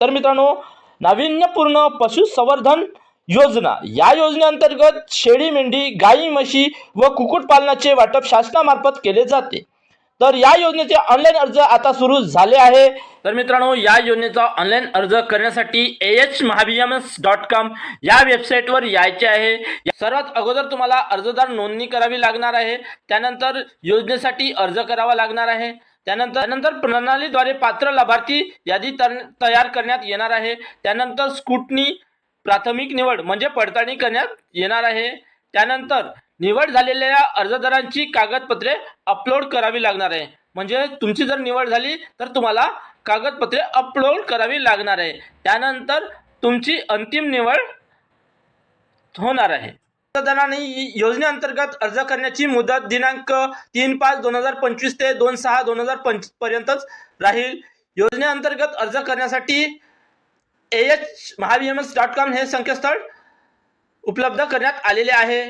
तर मित्रांनो नाविन्यपूर्ण पशुसंवर्धन योजना. या योजनेअंतर्गत शेळी मेंढी गाई म्हशी व कुक्कुटपालनाचे वाटप शासनामार्फत केले जाते. तर या योजनेचे ऑनलाईन अर्ज आता सुरू झाले आहे. तर मित्रांनो या योजनेचा ऑनलाईन अर्ज करण्यासाठी A H MahaBMS dot com या वेबसाईटवर यायचे आहे. सर्वात अगोदर तुम्हाला अर्जदार नोंदणी करावी लागणार आहे. त्यानंतर योजनेसाठी अर्ज करावा लागणार आहे. त्यानंतर त्यानंतर प्रणालीद्वारे पात्र लाभार्थी यादी तर- तयार करण्यात येणार आहे. त्यानंतर स्कूटनी प्राथमिक निवड म्हणजे पडताळणी करण्यात येणार आहे. त्यानंतर निवड झालेल्या अर्जदारांची कागदपत्रे अपलोड करावी लागणार आहे. म्हणजे तुमची जर निवड झाली तर तुम्हाला कागदपत्रे अपलोड करावी लागणार आहे. त्यानंतर तुमची अंतिम निवड होणार आहे. अर्जदारांनी योजनेअंतर्गत अर्ज करण्याची मुदत दिनांक तीन पाच दोन हजार पंचवीस ते दोन सहा दोन हजार पंच पर्यंतच राहील. योजनेअंतर्गत अर्ज करण्यासाठी A H MahaBMS dot com हे संकेतस्थळ उपलब्ध करण्यात आलेले आहे.